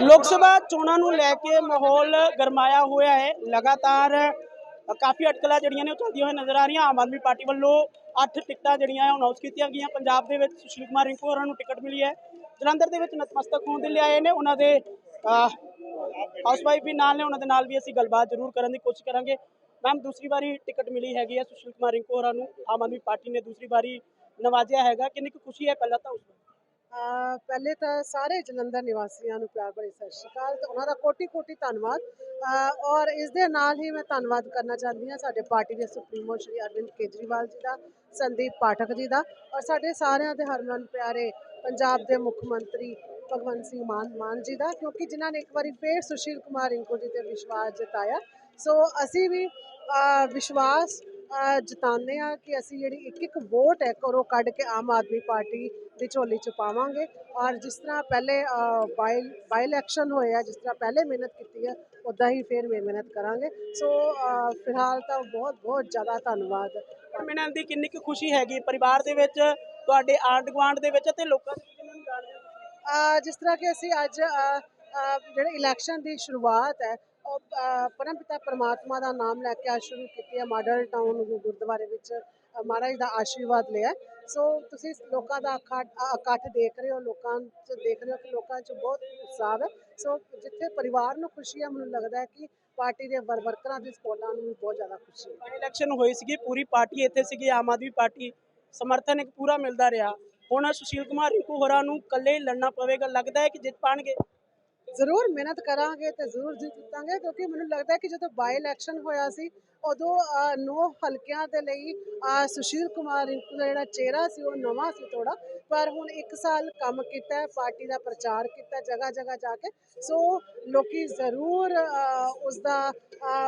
ਲੋਕ ਸਭਾ ਚੋਣਾਂ ਨੂੰ ਲੈ ਕੇ ਮਾਹੌਲ ਗਰਮਾਇਆ ਹੋਇਆ ਹੈ। ਲਗਾਤਾਰ ਕਾਫੀ ਅਟਕਲਾਂ ਜਿਹੜੀਆਂ ਨੇ ਉਹ ਚੱਲਦੀਆਂ ਹੋਈਆਂ ਨਜ਼ਰ ਆ ਰਹੀਆਂ। ਆਮ ਆਦਮੀ ਪਾਰਟੀ ਵੱਲੋਂ ਅੱਠ ਟਿਕਟਾਂ ਜਿਹੜੀਆਂ ਅਨਾਉਂਸ ਕੀਤੀਆਂ ਗਈਆਂ। ਪੰਜਾਬ ਦੇ ਵਿੱਚ ਸੁਸ਼ੀਲ ਕੁਮਾਰ ਰਿੰਕੂ ਹੋਰਾਂ ਨੂੰ ਟਿਕਟ ਮਿਲੀ ਹੈ। ਜਲੰਧਰ ਦੇ ਵਿੱਚ ਨਤਮਸਤਕ ਹੋਣ ਦੇ ਲਈ ਆਏ ਨੇ। ਉਹਨਾਂ ਦੇ ਹਾਊਸ ਵਾਈਫ ਵੀ ਨਾਲ ਨੇ। ਉਹਨਾਂ ਦੇ ਨਾਲ ਵੀ ਅਸੀਂ ਗੱਲਬਾਤ ਜ਼ਰੂਰ ਕਰਨ ਦੀ ਕੋਸ਼ਿਸ਼ ਕਰਾਂਗੇ। ਮੈਮ ਦੂਸਰੀ ਵਾਰੀ ਟਿਕਟ ਮਿਲੀ ਹੈਗੀ ਹੈ ਸੁਸ਼ੀਲ ਕੁਮਾਰ ਰਿੰਕੂ ਹੋਰਾਂ ਨੂੰ। ਆਮ ਆਦਮੀ ਪਾਰਟੀ ਨੇ ਦੂਸਰੀ ਵਾਰੀ ਨਵਾਜਿਆ ਹੈਗਾ। ਕਿੰਨੀ ਕੁ ਖੁਸ਼ੀ ਹੈ ਪਹਿਲਾਂ ਤਾਂ ਉਸ ਬਾਰੇ ਪਹਿਲੇ ਤਾਂ ਸਾਰੇ ਜਲੰਧਰ ਨਿਵਾਸੀਆਂ ਨੂੰ ਪਿਆਰ ਭਰੀ ਸਤਿ ਸ਼੍ਰੀ ਅਕਾਲ ਤੇ ਉਹਨਾਂ ਦਾ ਕੋਟੀ ਕੋਟੀ ਧੰਨਵਾਦ ਔਰ ਇਸ ਦੇ ਨਾਲ ਹੀ ਮੈਂ ਧੰਨਵਾਦ ਕਰਨਾ ਚਾਹੁੰਦੀ ਹਾਂ ਸਾਡੇ ਪਾਰਟੀ ਦੇ ਸੁਪਰੀਮੋ ਸ਼੍ਰੀ ਅਰਵਿੰਦ ਕੇਜਰੀਵਾਲ ਜੀ ਦਾ, ਸੰਦੀਪ ਪਾਠਕ ਜੀ ਦਾ ਔਰ ਸਾਡੇ ਸਾਰਿਆਂ ਦੇ ਹਰਮਨ ਪਿਆਰੇ ਪੰਜਾਬ ਦੇ ਮੁੱਖ ਮੰਤਰੀ ਭਗਵੰਤ ਸਿੰਘ ਮਾਨ ਮਾਨ ਜੀ ਦਾ, ਕਿਉਂਕਿ ਜਿਨ੍ਹਾਂ ਨੇ ਇੱਕ ਵਾਰੀ ਫੇਰ ਸੁਸ਼ੀਲ ਕੁਮਾਰ ਰਿੰਕੂ ਜੀ ਤੇ ਵਿਸ਼ਵਾਸ ਜਤਾਇਆ। ਸੋ ਅਸੀਂ ਵੀ ਵਿਸ਼ਵਾਸ ਜਤਾਉਂਦੇ ਆ ਕਿ ਅਸੀਂ ਜਿਹੜੀ ਇੱਕ ਇੱਕ ਵੋਟ ਹੈ ਕਰੋ ਕੱਢ ਕੇ ਆਮ ਆਦਮੀ ਪਾਰਟੀ ਦੀ ਝੋਲੀ ਚ ਪਾਵਾਂਗੇ। ਔਰ ਜਿਸ ਤਰ੍ਹਾਂ ਪਹਿਲੇ ਬਾਈ ਇਲੈਕਸ਼ਨ ਹੋਏ ਆ ਜਿਸ ਤਰ੍ਹਾਂ ਪਹਿਲੇ ਮਿਹਨਤ ਕੀਤੀ ਹੈ ਉਦਾਂ ਹੀ ਫਿਰ ਵੀ ਮਿਹਨਤ ਕਰਾਂਗੇ। ਸੋ ਫਿਲਹਾਲ ਤਾਂ ਬਹੁਤ ਬਹੁਤ ਜ਼ਿਆਦਾ ਧੰਨਵਾਦ। ਮਿਲਣ ਦੀ ਕਿੰਨੀ ਕੁ ਖੁਸ਼ੀ ਹੈਗੀ ਪਰਿਵਾਰ ਦੇ ਵਿੱਚ ਤੁਹਾਡੇ ਆਂਢ ਗੁਆਂਢ ਦੇ ਵਿੱਚ ਅਤੇ ਲੋਕਾਂ ਦੇ ਵਿੱਚ ਨੂੰ ਜਾਣਦੇ ਜਿਸ ਤਰ੍ਹਾਂ ਕਿ ਅਸੀਂ ਅੱਜ ਜਿਹੜੇ ਇਲੈਕਸ਼ਨ ਦੀ ਸ਼ੁਰੂਆਤ ਹੈ ਪਰਮ ਪਿਤਾ ਪਰਮਾਤਮਾ ਦਾ ਨਾਮ ਲੈ ਕੇ ਆ ਸ਼ੁਰੂ ਕੀਤੀ ਹੈ ਮਾਡਲ ਟਾਊਨ ਗੁਰਦੁਆਰੇ ਵਿੱਚ। ਮਹਾਰਾਜ ਦਾ ਆਸ਼ੀਰਵਾਦ ਲਿਆ। ਸੋ ਤੁਸੀਂ ਲੋਕਾਂ ਦਾ ਇਕੱਠ ਦੇਖ ਰਹੇ ਹੋ, ਲੋਕਾਂ 'ਚ ਦੇਖ ਰਹੇ ਹੋ ਕਿ ਲੋਕਾਂ 'ਚ ਬਹੁਤ ਉਤਸ਼ਾਹ ਹੈ। ਸੋ ਜਿੱਥੇ ਪਰਿਵਾਰ ਨੂੰ ਖੁਸ਼ੀ ਹੈ, ਮੈਨੂੰ ਲੱਗਦਾ ਹੈ ਕਿ ਪਾਰਟੀ ਦੇ ਵਰ- ਵਰਕਰਾਂ ਦੀ ਸਪੋਰਟਾਂ ਨੂੰ ਵੀ ਬਹੁਤ ਜ਼ਿਆਦਾ ਖੁਸ਼ੀ ਹੈ। ਇਲੈਕਸ਼ਨ ਹੋਈ ਸੀਗੀ, ਪੂਰੀ ਪਾਰਟੀ ਇੱਥੇ ਸੀਗੀ, ਆਮ ਆਦਮੀ ਪਾਰਟੀ। ਸਮਰਥਨ ਇੱਕ ਪੂਰਾ ਮਿਲਦਾ ਰਿਹਾ। ਹੁਣ ਸੁਸ਼ੀਲ ਕੁਮਾਰ ਰਿੰਕੂ ਹੋਰਾਂ ਨੂੰ ਇਕੱਲੇ ਹੀ ਲੜਨਾ ਪਵੇਗਾ। ਲੱਗਦਾ ਹੈ ਕਿ ਜਿੱਤ ਪਾਣਗੇ। ਜ਼ਰੂਰ ਮਿਹਨਤ ਕਰਾਂਗੇ ਤੇ ਜ਼ਰੂਰ ਜਿੱਤਾਂਗੇ, ਕਿਉਂਕਿ ਮੈਨੂੰ ਲੱਗਦਾ ਕਿ ਜਦੋਂ ਬਾਈ ਇਲੈਕਸ਼ਨ ਹੋਇਆ ਸੀ ਉਦੋਂ ਨੌ ਹਲਕਿਆਂ ਦੇ ਲਈ ਸੁਸ਼ੀਲ ਕੁਮਾਰ ਰਿੰਕੂ ਦਾ ਜਿਹੜਾ ਚਿਹਰਾ ਸੀ ਉਹ ਨਵਾਂ ਸੀ ਥੋੜਾ ਪਰ ਹੁਣ ਇੱਕ ਸਾਲ ਕੰਮ ਕੀਤਾ ਪਾਰਟੀ ਦਾ ਪ੍ਰਚਾਰ ਕੀਤਾ ਜਗ੍ਹਾ ਜਗ੍ਹਾ ਜਾ ਕੇ। ਸੋ ਲੋਕੀ ਜ਼ਰੂਰ ਅਹ, ਉਸ ਦਾ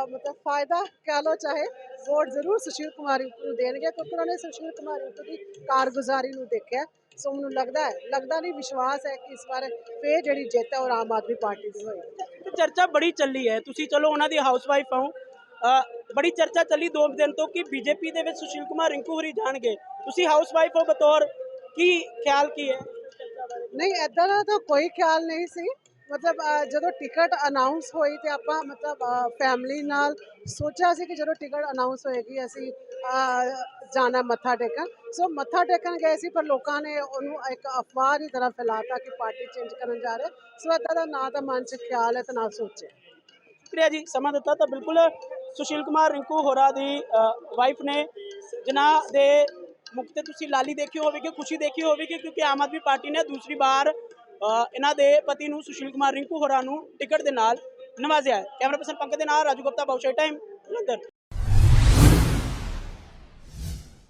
ਮਤਲਬ ਫਾਇਦਾ ਕਹਿ ਲਓ ਚਾਹੇ ਵੋਟ ਜ਼ਰੂਰ ਸੁਸ਼ੀਲ ਕੁਮਾਰ ਰਿੰਕੂ ਨੂੰ ਦੇਣਗੇ ਕਿਉਂਕਿ ਉਹਨਾਂ ਨੇ ਸੁਸ਼ੀਲ ਕੁਮਾਰ ਰਿੰਕੂ ਦੀ ਕਾਰਗੁਜ਼ਾਰੀ ਨੂੰ ਦੇਖਿਆ। ਸੋ ਮੈਨੂੰ ਲੱਗਦਾ ਹੈ ਲੱਗਦਾ ਨਹੀਂ ਵਿਸ਼ਵਾਸ ਹੈ ਕਿ ਇਸ ਵਾਰ ਫੇਰ ਜਿਹੜੀ ਜਿੱਤ ਹੈ ਉਹ ਆਮ ਆਦਮੀ ਪਾਰਟੀ ਦੀ ਹੋਏਗੀ। ਤੇ ਚਰਚਾ ਬੜੀ ਚੱਲੀ ਹੈ। ਤੁਸੀਂ ਚਲੋ ਉਹਨਾਂ ਦੀ ਹਾਊਸ ਵਾਈਫ ਹੋ। ਬੜੀ ਚਰਚਾ ਚੱਲੀ ਦੋ ਦਿਨ ਤੋਂ ਕਿ ਬੀਜੇਪੀ ਦੇ ਵਿੱਚ ਸੁਸ਼ੀਲ ਕੁਮਾਰ ਰਿੰਕੂ ਹੋਰੀ ਜਾਣਗੇ। ਤੁਸੀਂ ਹਾਊਸ ਵਾਈਫ ਹੋ ਬਤੌਰ ਕੀ ਖਿਆਲ ਕੀ ਹੈ? ਨਹੀਂ ਐਦਾਂ ਦਾ ਤਾਂ ਕੋਈ ਖਿਆਲ ਨਹੀਂ ਸੀ। ਮਤਲਬ ਜਦੋਂ ਟਿਕਟ ਅਨਾਉਂਸ ਹੋਈ ਤੇ ਆਪਾਂ ਮਤਲਬ ਫੈਮਿਲੀ ਨਾਲ ਸੋਚਿਆ ਸੀ ਕਿ ਜਦੋਂ ਟਿਕਟ ਅਨਾਉਂਸ ਹੋਏਗੀ ਅਸੀਂ ਜਾਣਾ ਮੱਥਾ ਟੇਕਣ। ਸੋ ਮੱਥਾ ਟੇਕਣ ਗਏ ਸੀ ਪਰ ਲੋਕਾਂ ਨੇ ਉਹਨੂੰ ਇੱਕ ਅਫਵਾਹ ਦੀ ਤਰ੍ਹਾਂ ਫੈਲਾਤਾ ਕਿ ਪਾਰਟੀ ਚੇਂਜ ਕਰਨ ਜਾ ਰਹੇ। ਸੋ ਏਦਾਂ ਦਾ ਨਾ ਤਾਂ ਮਨ 'ਚ ਖਿਆਲ ਹੈ ਤੇ ਨਾ ਸੋਚਿਆ। ਸ਼ੁਕਰੀਆ ਜੀ ਸਮਾਂ ਦਿੱਤਾ ਤਾਂ ਬਿਲਕੁਲ ਸੁਸ਼ੀਲ ਕੁਮਾਰ ਰਿੰਕੂ ਹੋਰਾਂ ਦੀ ਵਾਈਫ ਨੇ। ਜਿਨ੍ਹਾਂ ਦੇ ਮੁਖ ਤੇ ਤੁਸੀਂ ਲਾਲੀ ਦੇਖੀ ਹੋਵੇਗੀ, ਖੁਸ਼ੀ ਦੇਖੀ ਹੋਵੇਗੀ, ਕਿਉਂਕਿ ਆਮ ਆਦਮੀ ਪਾਰਟੀ ਨੇ ਦੂਸਰੀ ਵਾਰ ਇਹਨਾਂ ਦੇ ਪਤੀ ਨੂੰ ਸੁਸ਼ੀਲ ਕੁਮਾਰ ਰਿੰਕੂ ਹੋਰਾਂ ਨੂੰ ਟਿਕਟ ਦੇ ਨਾਲ ਨਵਾਜ਼ਿਆ ਹੈ। ਕੈਮਰਾ ਪਰਸਨ ਪੰਕਜ ਦੇ ਨਾਲ ਰਾਜੂ ਗੁਪਤਾ ਬਾਉਸ਼ਾਈ ਟਾਈਮ ਜਲੰਧਰ।